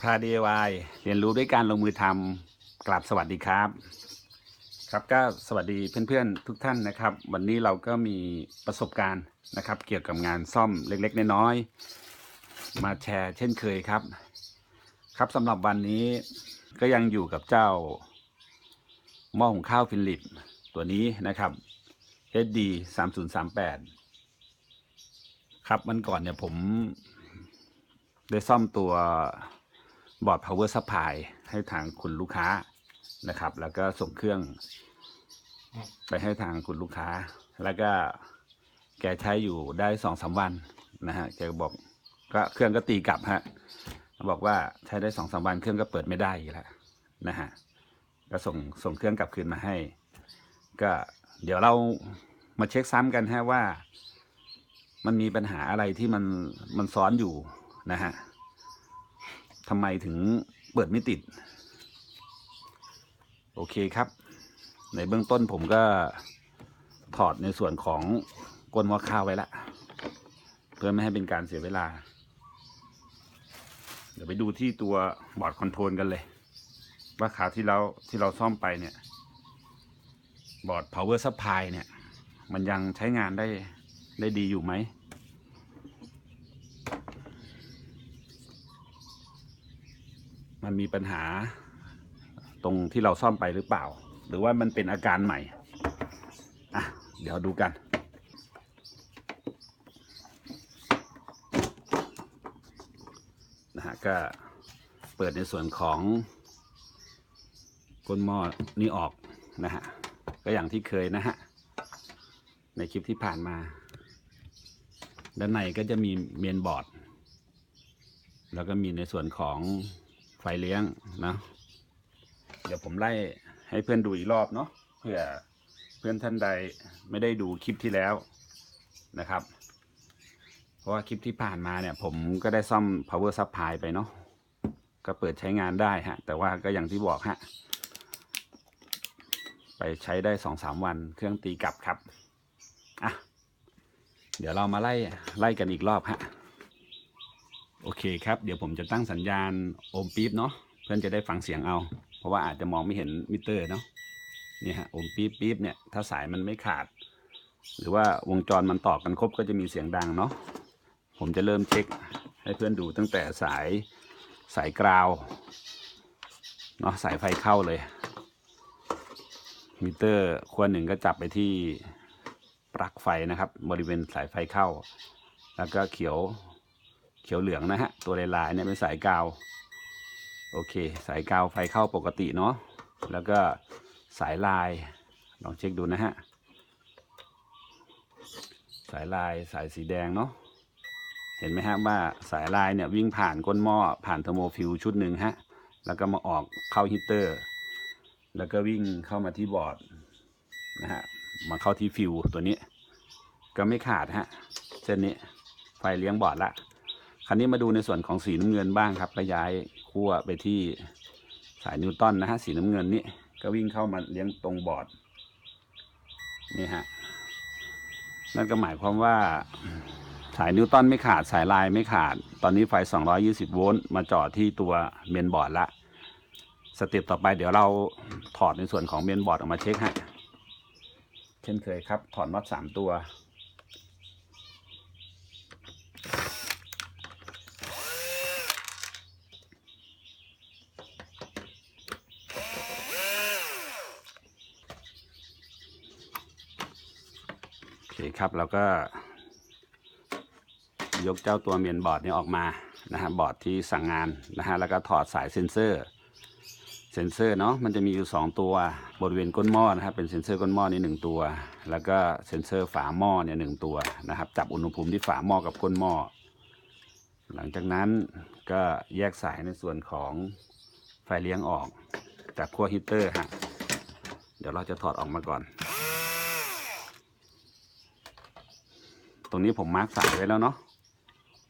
พา DIY เรียนรู้ด้วยการลงมือทำกลับสวัสดีครับ ครับก็สวัสดีเพื่อนๆทุกท่านนะครับ วันนี้เราก็มีประสบการณ์นะครับ เกี่ยวกับงานซ่อมเล็กๆน้อยๆมาแชร์เช่นเคยครับ ครับสำหรับวันนี้ก็ยังอยู่กับเจ้าหม้อหุงข้าวฟินลิปตัวนี้นะครับ HD 3038 ครับวันก่อนเนี่ยผมได้ซ่อมตัว บอร์ด power supply ให้ทางคุณลูกค้านะครับ แล้วก็ส่งเครื่อง ไปให้ทางคุณลูกค้า แล้วก็แกใช้อยู่ได้สองสามวันนะฮะแกบอกก็เครื่องก็ตีกลับฮะบอกว่าใช้ได้สองสามวันเครื่องก็เปิดไม่ได้อีกแล้วนะฮะก็ส่งส่งเครื่องกลับคืนมาให้ ก็เดี๋ยวเรามาเช็คซ้ำกันฮะว่า มันมีปัญหาอะไรที่มันมันซ้อนอยู่นะฮะ ทำไมถึงเปิดไม่ติด โอเคครับ ในเบื้องต้นผมก็ถอดในส่วนของก้นหม้อข้าวไว้ละ เพื่อไม่ให้เป็นการเสียเวลา เดี๋ยวไปดูที่ตัวบอร์ดคอนโทรลกันเลย ว่าขาที่เราที่เราซ่อมไปเนี่ย บอร์ด power supply เนี่ย มันยังใช้งานได้ได้ดีอยู่ไหม มันมีปัญหาตรงที่เราซ่อมไปหรือเปล่า หรือว่ามันเป็นอาการใหม่ อะ เดี๋ยวดูกันนะฮะก็เปิดในส่วนของก้นหม้อนี้ออกนะฮะ ก็อย่างที่เคยนะฮะ ในคลิปที่ผ่านมา ด้านในก็จะมีเมนบอร์ด แล้วก็มีในส่วนของ ไฟเลี้ยงนะเดี๋ยวผมไล่ให้เพื่อนดูอีกรอบเนาะเพื่อเพื่อนท่านใดไม่ได้ดูคลิปที่แล้วนะครับ เพราะว่าคลิปที่ผ่านมาเนี่ย ผมก็ได้ซ่อม power supply ไปเนาะก็เปิดใช้งานได้ฮะ แต่ว่าก็อย่างที่บอกฮะ ไปใช้ได้สองสามวันเครื่องตีกลับครับ อะ เดี๋ยวเรามาไล่ไล่กันอีกรอบฮะ โอเคครับ เดี๋ยวผมจะตั้งสัญญาณโอมปี๊บเนาะเพื่อนจะได้ฟังเสียงเอา เพราะว่าอาจจะมองไม่เห็นมิเตอร์เนาะนี่ฮะโอมปี๊บปี๊บเนี่ยถ้าสายมันไม่ขาด หรือว่าวงจรมันต่อกันครบก็จะมีเสียงดังเนาะผมจะเริ่มเช็คให้เพื่อนดูตั้งแต่สายสายกราวเนาะสายไฟเข้าเลยมิเตอร์ขั้วหนึ่งก็จับไปที่ปลั๊กไฟนะครับ บริเวณสายไฟเข้า แล้วก็เขียว ขียวเหลืองนะฮะ ตัวลายๆเนี่ยเป็นสายกาว โอเค สายกาวไฟเข้าปกติเนาะ แล้วก็สายลาย ลองเช็คดูนะฮะ สายลายสายสีแดงเนาะ เห็นไหมฮะว่าสายลายเนี่ยวิ่งผ่านก้นหม้อผ่านเทอร์โมฟิวชุดหนึ่งฮะ แล้วก็มาออกเข้าฮีตเตอร์ แล้วก็วิ่งเข้ามาที่บอร์ดนะฮะ มาเข้าที่ฟิวตัวนี้ ก็ไม่ขาดฮะ เส้นนี้ไฟเลี้ยงบอร์ดละ คราวนี้มาดูในส่วนของสีน้ำเงินบ้างครับก็ย้ายขั้วไปที่สายนิวตันนะฮะสีน้ำเงินนี้ก็วิ่งเข้ามาเลี้ยงตรงบอร์ดนี่ฮะนั่นก็หมายความว่าสายนิวตันไม่ขาดสายลายไม่ขาด ตอนนี้ไฟ 220 โวลต์มาจ่อที่ตัวเมนบอร์ดละสเต็ปต่อไปเดี๋ยวเราถอดในส่วนของเมนบอร์ดออกมาเช็คฮะเช่นเคยครับ ถอดน็อตสามตัว ครับเราก็ ยกเจ้าตัวเมียนบอร์ดนี้ออกมานะฮะบอร์ดที่สั่งงานนะฮะแล้วก็ถอดสายเซ็นเซอร์ เซ็นเซอร์เนาะมันจะมีอยู่ 2 ตัวบริเวณก้นหม้อนะครับเป็นเซ็นเซอร์ก้นหม้อนี่หนึ่งตัว แล้วก็เซ็นเซอร์ฝาหม้อเนี่ยหนึ่งตัวนะครับจับอุณหภูมิที่ฝาหม้อกับก้นหม้อหลังจากนั้นก็แยกสายในส่วนของไฟเลี้ยงออกจากขั้วฮีตเตอร์ฮะเดี๋ยวเราจะถอดออกมาก่อน ตรงนี้ผมมาร์กสายไว้แล้วเนาะ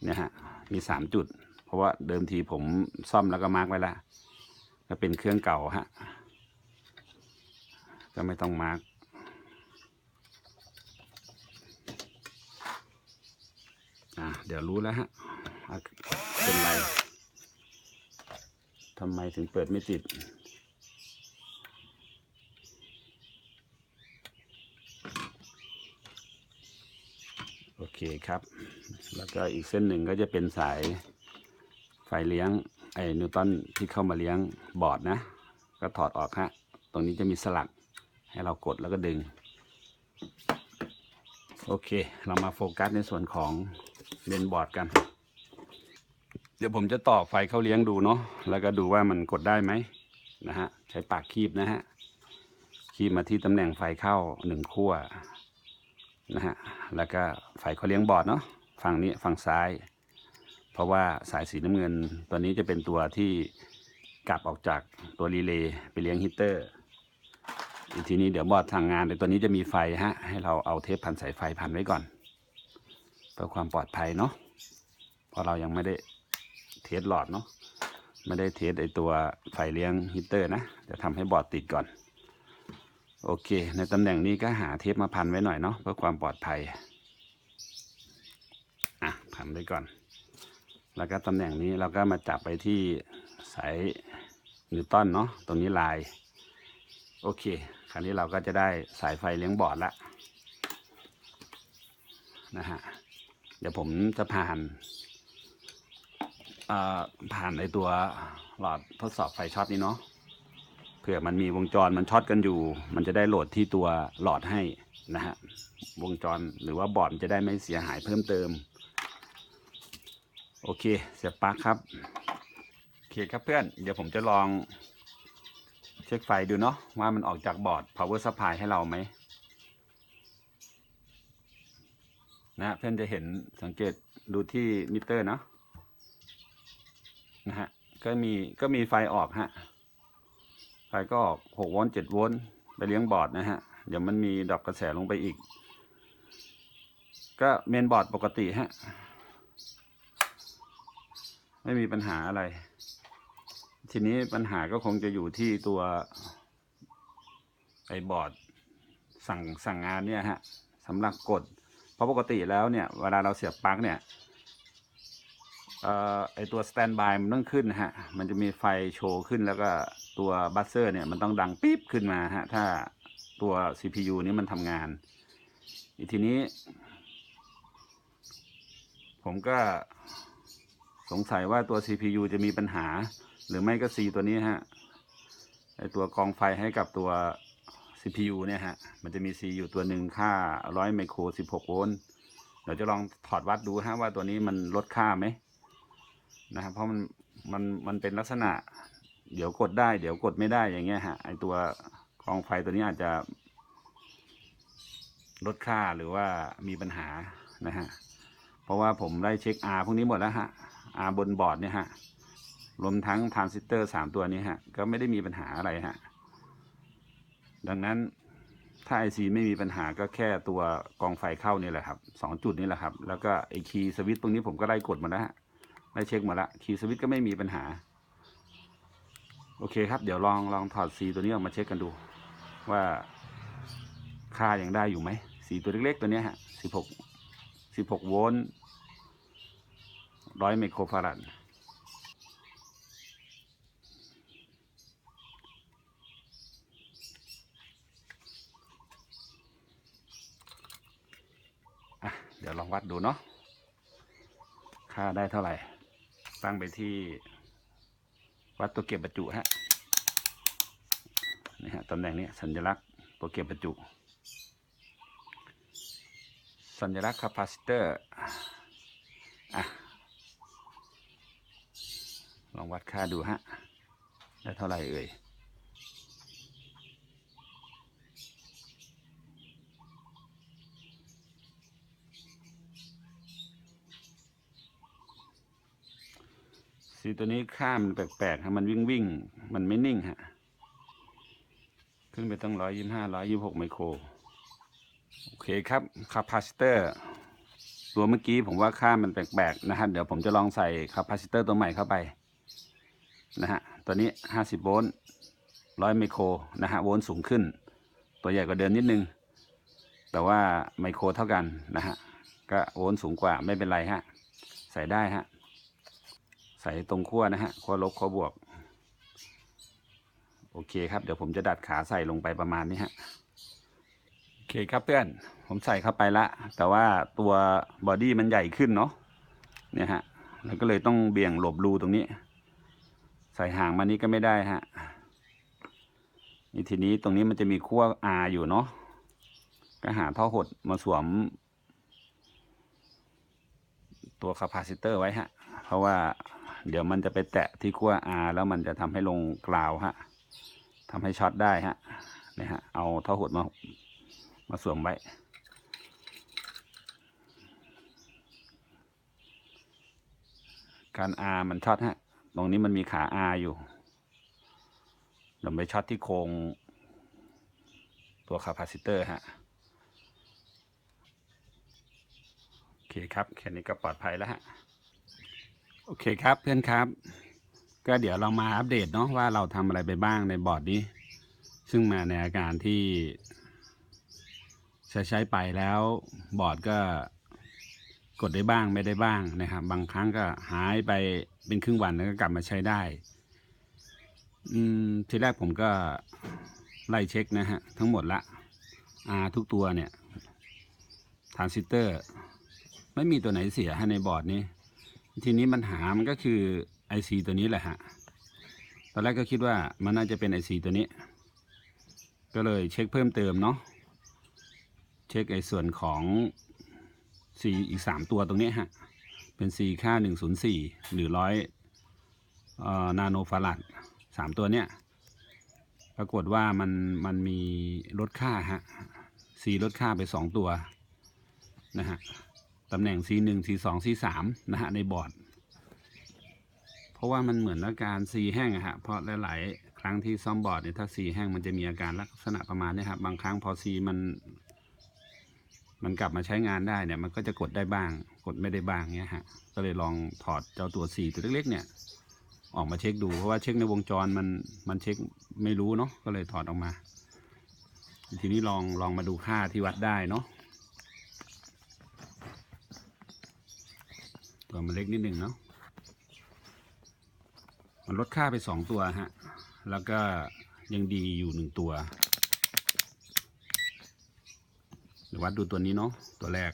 เนี่ยฮะมีสามจุด เพราะว่าเดิมทีผมซ่อมแล้วก็มาร์กไว้ล้วก็เป็นเครื่องเก่าฮะก็ไม่ต้องมาร์กอะเดี๋ยวรู้แล้วฮะอะเป็นไรทำไมถึงเปิดไม่ติด เคครับ แล้วก็อีกเส้นหนึ่งก็จะเป็นสายไฟเลี้ยงไอ้นิวตันที่เข้ามาเลี้ยงบอร์ดนะ ก็ถอดออกฮะ ตรงนี้จะมีสลักให้เรากดแล้วก็ดึง โอเค เรามาโฟกัสในส่วนของเลนบอร์ดกัน เดี๋ยวผมจะต่อไฟเข้าเลี้ยงดูเนาะ แล้วก็ดูว่ามันกดได้ไหมนะฮะ ใช้ปากคีบนะฮะ คีบมาที่ตำแหน่งไฟเข้าหนึ่งขั้วนะฮะ แล้วก็ไฟเขาเลี้ยงบอร์ดเนาะฝั่งนี้ฝั่งซ้าย เพราะว่าสายสีน้ำเงินตัวนี้จะเป็นตัวที่กลับออกจากตัวรีเลย์ไปเลี้ยงฮีตเตอร์อีกทีนี้เดี๋ยวบอร์ดทางงานเดี๋ยวตัวนี้จะมีไฟฮะให้เราเอาเทปพันสายไฟพันไว้ก่อนเพื่อความปลอดภัยเนาะเพราะเรายังไม่ได้เทสหลอดเนาะไม่ได้เทสไอตัวไฟเลี้ยงฮีตเตอร์นะจะทำให้บอร์ดติดก่อน โอเค ในตำแหน่งนี้ก็หาเทปมาพันไว้หน่อยเนาะเพื่อความปลอดภัย อะ พันไว้ก่อน แล้วก็ตำแหน่งนี้เราก็มาจับไปที่สายนิวตันเนาะตรงนี้ลาย โอเค คราวนี้เราก็จะได้สายไฟเลี้ยงบอร์ดละนะฮะ เดี๋ยวผมจะผ่านอ่าผ่านไอตัวหลอดทดสอบไฟช็อตนี้เนาะ ผื่อมันมีวงจรมันช็อตกันอยู่ มันจะได้โหลดที่ตัวหลอดให้นะฮะวงจรหรือว่าบอร์ดจะได้ไม่เสียหายเพิ่มเติม โอเคเสียบปลั๊กครับโอเคครับเพื่อน เดี๋ยวผมจะลองเช็คไฟดูเนาะว่ามันออกจากบอร์ด power supply ให้เราไหมนะเพื่อนจะเห็นสังเกตดูที่มิเตอร์เนาะนะฮะก็มีก็มีไฟออกฮะ ไฟก็ออกหกโวลต์เจ็ดโวลต์ไปเลี้ยงบอร์ดนะฮะ เดี๋ยวมันมีดรอปกระแสลงไปอีก ก็เมนบอร์ดปกติฮะ ไม่มีปัญหาอะไร ทีนี้ปัญหาก็คงจะอยู่ที่ตัวไอ้บอร์ดสั่งสั่งงานเนี่ยฮะสำหรับกด เพราะปกติแล้วเนี่ย เวลาเราเสียบปลั๊กเนี่ยออไอตัวสแตนบายมันต้องขึ้นฮะ มันจะมีไฟโชว์ขึ้นแล้วก็ ตัวบัสเซอร์เนี่ยมันต้องดังปี๊บขึ้นมาฮะถ้าตัว CPU นี้มันทำงานอีกทีนี้ ผมก็สงสัยว่าตัว CPU จะมีปัญหา หรือไม่ก็ C ตัวนี้ฮะไอตัวกองไฟให้กับตัว CPU เนี่ยฮะ มันจะมี C อยู่ตัวหนึ่งค่า100ไมโคร 16 โวลต์ เดี๋ยวจะลองถอดวัดดูฮะว่าตัวนี้มันลดค่าไหมนะครับเพราะมันมันมันเป็นลักษณะ เดี๋ยวกดได้เดี๋ยวกดไม่ได้อย่างเงี้ยฮะไอตัวกองไฟตัวนี้อาจจะลดค่าหรือว่ามีปัญหานะฮะเพราะว่าผมได้เช็ค R พวกนี้หมดแล้วฮะ R บนบอร์ดเนี่ยฮะรวมทั้งทรานซิสเตอร์สามตัวนี้ฮะก็ไม่ได้มีปัญหาอะไรฮะดังนั้นถ้า IC ไม่มีปัญหาก็แค่ตัวกองไฟเข้านี่แหละครับสองจุดนี้แหละครับ แล้วก็ไอคีย์สวิตช์ตรงนี้ผมก็ไล่กดมาแล้วฮะไล่เช็คมาแล้วคีย์สวิตช์ก็ไม่มีปัญหา โอเคครับ เดี๋ยวลองลองถอด C ตัวนี้ออกมาเช็คกันดู ว่าค่ายังได้อยู่ไหม สีตัวเล็กๆตัวนี้ฮะสิบหกสิบหกโวลต์ร้อยไมโครฟารัดอะเดี๋ยวลองวัดดูเนาะ ค่าได้เท่าไหร่ ตั้งไปที่ วัดตัวเก็บบรรจุฮะนี่ฮะตำแหน่งนี้สัญลักษณ์ตัวเก็บบรรจุ สัญลักษณ์คาปาซิเตอร์อะลองวัดค่าดูฮะได้เท่าไหร่เอ่ย สีตัวนี้ค่ามันแปลกๆฮะมันวิ่งวิ่งมันไม่นิ่งฮะขึ้นไปตั้งร้อยยี่ห้าร้อยยี่หกไมโคร โอเคครับคาปาซิเตอร์ตัวเมื่อกี้ผมว่าค่ามันแปลกๆนะฮะเดี๋ยวผมจะลองใส่คาปาซิเตอร์ตัวใหม่เข้าไปนะฮะตัวนี้ห้าสิบโวลต์ร้อยไมโครนะฮะโวลต์สูงขึ้น ตัวใหญ่กว่าเดิมนิดนึง แต่ว่าไมโครเท่ากันนะฮะก็โวลต์สูงกว่าไม่เป็นไรฮะใส่ได้ฮะ ใส่ตรงขั้วนะฮะขั้วลบขั้วบวก โอเคครับ เดี๋ยวผมจะดัดขาใส่ลงไปประมาณนี้ฮะโอเคครับเพื่อน ผมใส่เข้าไปละ แต่ว่าตัวบอดี้มันใหญ่ขึ้นเนาะเนี่ยฮะแล้วก็เลยต้องเบี่ยงหลบรูตรงนี้ ใส่ห่างมานี้ก็ไม่ได้ฮะนี่ทีนี้ตรงนี้มันจะมีขั้ว R อยู่เนาะก็หาท่อหดมาสวม ตัวคาปาซิเตอร์ไว้ฮะ เพราะว่า เดี๋ยวมันจะไปแตะที่ขั้ว R แล้วมันจะทำให้ลงกราวฮะทำให้ช็อตได้ฮะเนี่ยฮะเอาท่อหดมามาสวมไว้การ R มันช็อตฮะ ตรงนี้มันมีขา R อยู่เราไปช็อตที่โครงตัวคาปาซิเตอร์ฮะ โอเคครับ แค่นี้ก็ปลอดภัยแล้วฮะ โอเคครับเพื่อนครับ ก็เดี๋ยวเรามาอัปเดตเนาะว่าเราทำอะไรไปบ้างในบอร์ดนี้ ซึ่งมาในอาการที่ ใช้ใช้ไปแล้วบอร์ดก็กดได้บ้างไม่ได้บ้างนะครับ บางครั้งก็หายไปเป็นครึ่งวันแล้วก็กลับมาใช้ได้ อืมทีแรกผมก็ไล่เช็คนะฮะ ทั้งหมดละอาทุกตัวเนี่ยทรานซิสเตอร์ ไม่มีตัวไหนเสียให้ในบอร์ดนี้ ทีนี้ปัญหามันก็คือ IC ตัวนี้แหละฮะ ตอนแรกก็คิดว่ามันน่าจะเป็น IC ตัวนี้ ก็เลยเช็คเพิ่มเติมเนาะ เช็คไอ้ส่วนของ C อีก 3 ตัวตรงนี้ฮะ เป็น C ค่า 104 หรือร้อยนาโนฟารัดสามตัวเนี้ย ปรากฏว่ามันมันมีลดค่าฮะ C ลดค่าไป 2 ตัวนะฮะ ตำแหน่ง C1 C2 C3 นะฮะในบอร์ด เพราะว่ามันเหมือนอาการ C แห้งอะฮะเพราะหลายๆ ครั้งที่ซ่อมบอร์ดเนี่ยถ้า C แห้งมันจะมีอาการลักษณะประมาณนี้ครับบางครั้งพอ C มัน มันกลับมาใช้งานได้เนี่ยมันก็จะกดได้บ้าง กดไม่ได้บ้างเนี้ยฮะก็เลยลองถอดเจ้าตัว C ตัวเล็กๆเนี่ยออกมาเช็คดูเพราะว่าเช็คในวงจรมันมันเช็คไม่รู้เนาะก็เลยถอดออกมา ทีนี้ลองลองมาดูค่าที่วัดได้เนาะ ตัวมันเล็กนิดหนึ่งเนาะมันลดค่าไปสองตัวฮะ แล้วก็ยังดีอยู่หนึ่งตัวเดี๋ยววัดดูตัวนี้เนาะตัวแรก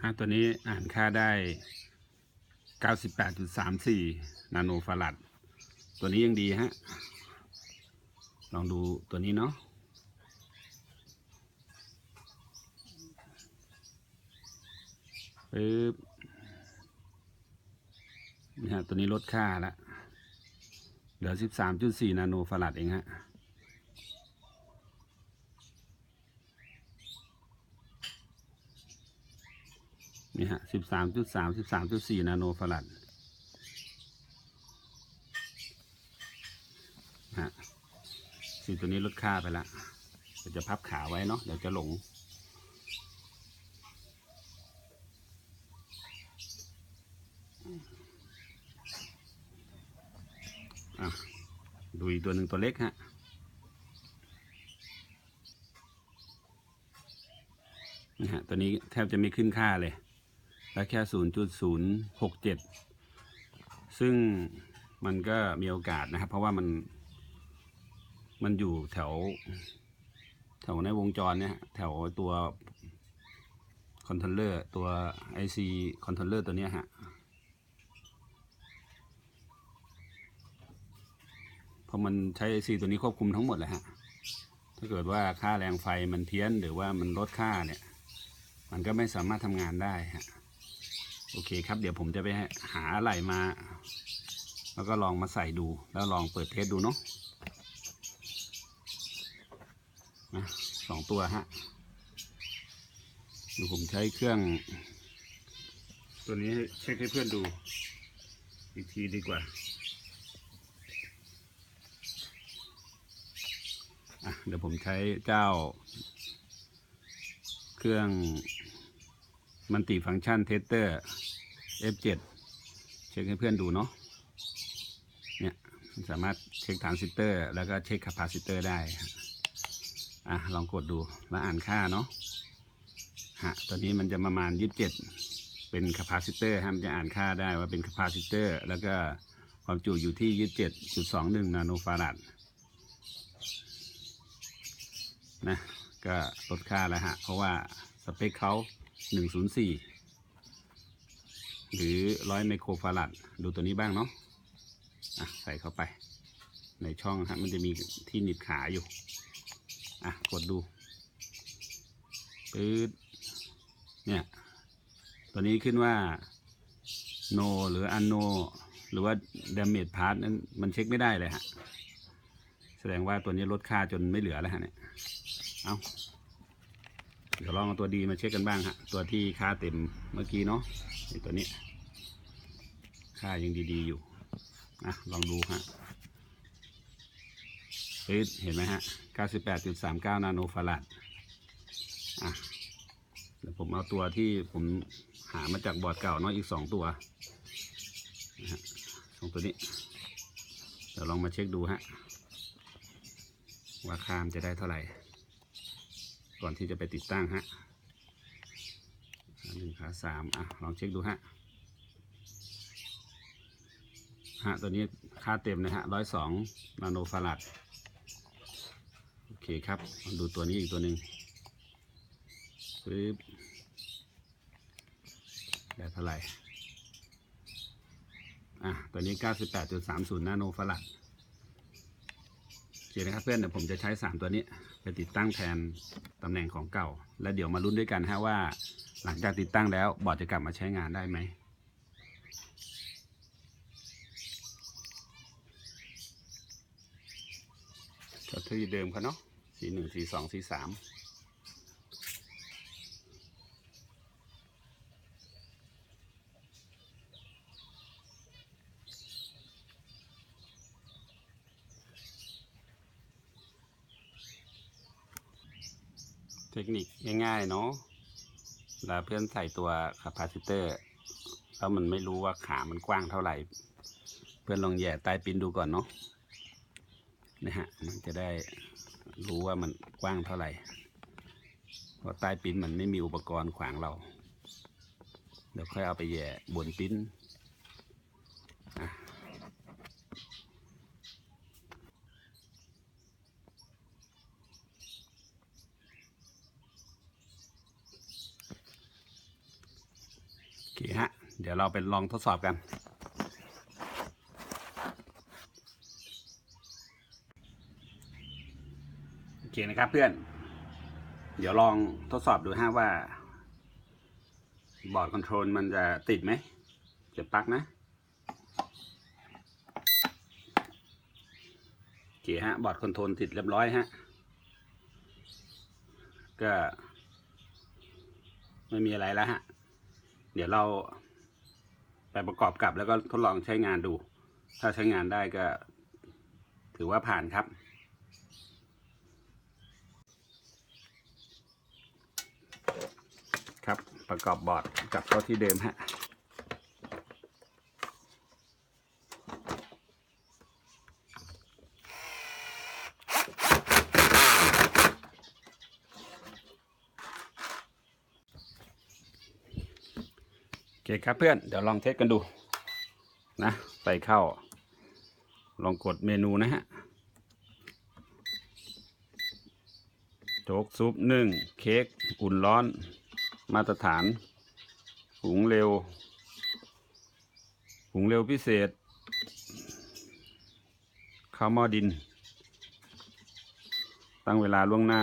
ค่าตัวนี้อ่านค่าได้ 98.34 นาโนฟารัด ตัวนี้ยังดีฮะ ลองดูตัวนี้เนาะ ปึ๊บนี่ฮะตัวนี้ลดค่าละเหลือ 13.4 นาโนฟารัดเองฮะนี่ฮะ 13.3 13.4 นาโนฟารัดฮะสีตัวนี้ลดค่าไปละเดี๋ยวจะพับขาไว้เนาะเดี๋ยวจะหลง อะดูอีกตัวหนึ่งตัวเล็กฮะนี่ฮะตัวนี้แทบจะไม่ขึ้นค่าเลย แล้วแค่ 0.067 ซึ่งมันก็มีโอกาสนะครับ เพราะว่ามัน มันอยู่แถว แถวในวงจรเนี่ยแถวตัวคอนโทรลเลอร์ตัว IC คอนโทรลเลอร์ตัวเนี้ยฮะ เพราะมันใช้ IC ตัวนี้ควบคุมทั้งหมดเลยฮะ ถ้าเกิดว่าค่าแรงไฟมันเพี้ยนหรือว่ามันลดค่าเนี่ย มันก็ไม่สามารถทำงานได้ฮะ โอเคครับ เดี๋ยวผมจะไปหาอะไรมา แล้วก็ลองมาใส่ดู แล้วลองเปิดเทสดูเนาะสองตัวฮะดูผมใช้เครื่อง ตัวนี้เช็คให้เพื่อนดู อีกทีดีกว่า อะ เดี๋ยวผมใช้เจ้า เครื่องมันติฟังก์ชันเทสเตอร์ F7 เช็คให้เพื่อนดูเนาะเนี่ยสามารถเช็คทรานซิสเตอร์ แล้วก็เช็คคาปาซิเตอร์ได้อะลองกดดูแล้วอ่านค่าเนาะฮะตอนนี้มันจะประมาณ 27 เป็นคาปาซิเตอร์ฮะมันจะอ่านค่าได้ว่าเป็นคาปาซิเตอร์ แล้วก็ความจุอยู่ที่ 27.21 นาโนฟาราด นะก็ลดค่าแล้วฮะ เพราะว่าสเปคเขา 104 หรือ 100 ไมโครฟาราดดูตัวนี้บ้างเนาะะใส่เข้าไป ในช่องฮะมันจะมีที่หนีบขาอยู่ อะ กดดูปื๊ดเนี่ย ตัวนี้ขึ้นว่า no หรือ unkno หรือว่า damage part นั้นมันเช็คไม่ได้เลยฮะ ดงว่าตัวนี้ลดค่าจนไม่เหลือแล้วฮะเนี่ย เอาเดี๋ยวลองเอาตัวดีมาเช็คกันบ้างฮะ ตัวที่ค่าเต็มเมื่อกี้เนาะตัวนี้ ค่ายังดีๆอยู่อะลองดูฮะเฮ้ยเห็นไหมฮะ 98.39 นาโนฟาราด อะเดี๋ยวผมเอาตัวที่ผมหามาจากบอร์ดเก่าเนาะอีกสองตัวนะฮะสองตัวนี้ เดี๋ยวลองมาเช็คดูฮะ ว่าค่ามจะได้เท่าไหร่ ก่อนที่จะไปติดตั้งฮะหนึ่งขาสามอะ ลองเช็คดูฮะฮะตัวนี้ค่าเต็มนะฮะร้อยสองนาโนฟาราดโอเคครับมาดูตัวนี้อีกตัวหนึ่งปึ๊บได้เท่าไหร่ อะ ตัวนี้ 98.30 นาโนฟาราด คนะครับเพื่อนเดี๋ยวผมจะใช้ 3 ตัวนี้ไปติดตั้งแทนตำแหน่งของเก่า แล้วเดี๋ยวมาลุ้นด้วยกันฮะว่า หลังจากติดตั้งแล้วบอร์ดจะกลับมาใช้งานได้ไหมก็ที่เดิมเขาเนาะสีหนึ่งสีสองสีสาม เทคนิคง่ายๆเนาะเวลาเพื่อนใส่ตัวคาปาซิเตอร์แล้วมันไม่รู้ว่าขามันกว้างเท่าไหร่ เพื่อนลองแย่ใต้ปิ้นดูก่อนเนาะนะฮะมันจะได้รู้ว่ามันกว้างเท่าไหร่เพราะใต้ปิ้นมันไม่มีอุปกรณ์ขวางเรา เดี๋ยวค่อยเอาไปแย่บนปิ้น โอเคฮะ เดี๋ยวเราไปลองทดสอบกัน โอเคนะครับเพื่อน เดี๋ยวลองทดสอบดูฮะว่า บอร์ดคอนโทรลมันจะติดไหมเสียบปลั๊กนะ โอเคฮะ บอร์ดคอนโทรลติดเรียบร้อยฮะ ก็ ไม่มีอะไรแล้วฮะ เดี๋ยวเราไปประกอบกับแล้วก็ทดลองใช้งานดู ถ้าใช้งานได้ก็ถือว่าผ่านครับ ครับประกอบบอร์ดกับเข้าที่เดิมฮะ เคครับเพื่อน เดี๋ยวลองเทสกันดู นะ ใส่เข้า ลองกดเมนูนะฮะโจ๊กซุปนึ่ง เค้กอุ่นร้อน มาตรฐานหุงเร็วหุงเร็วพิเศษข้าวหม้อดิน ตั้งเวลาล่วงหน้า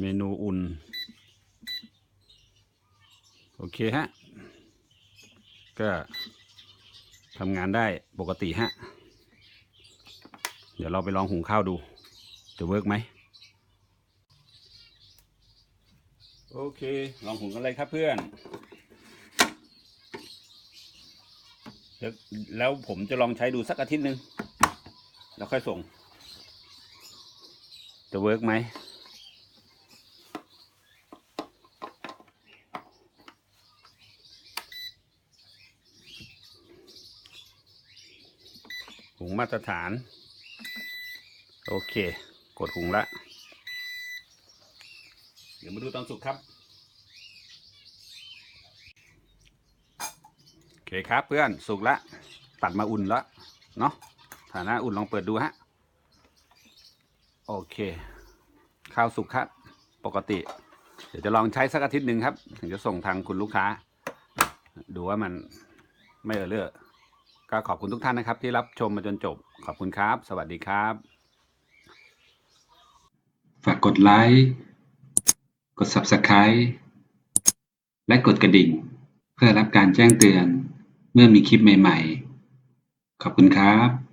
เมนูอุ่น โอเคฮะ ก็ทำงานได้ปกติฮะ เดี๋ยวเราไปลองหุงข้าวดู จะเวิร์กไหม โอเค ลองหุงกันเลยครับเพื่อนแล้วแล้วผมจะลองใช้ดูสักอาทิตย์หนึ่งแล้วค่อยส่ง จะเวิร์กไหม มาตรฐาน โอเค กดหุงละ เดี๋ยวมาดูตอนสุกครับ โอเคครับเพื่อนสุกล้วตัดมาอุ่นล้วเนาะฐานะอุ่นลองเปิดดูฮะ โอเคข้าวสุกครับปกติ เดี๋ยวจะลองใช้สักอาทิตย์หนึ่งครับ ถึงจะส่งทางคุณลูกค้า ดูว่ามันไม่เออเลือะ ก็ขอบคุณทุกท่านนะครับ ที่รับชมมาจนจบ ขอบคุณครับ สวัสดีครับ ฝากกดไลค์กด Subscribe และกดกระดิ่ง เพื่อรับการแจ้งเตือนเมื่อมีคลิปใหม่ ๆ ขอบคุณครับ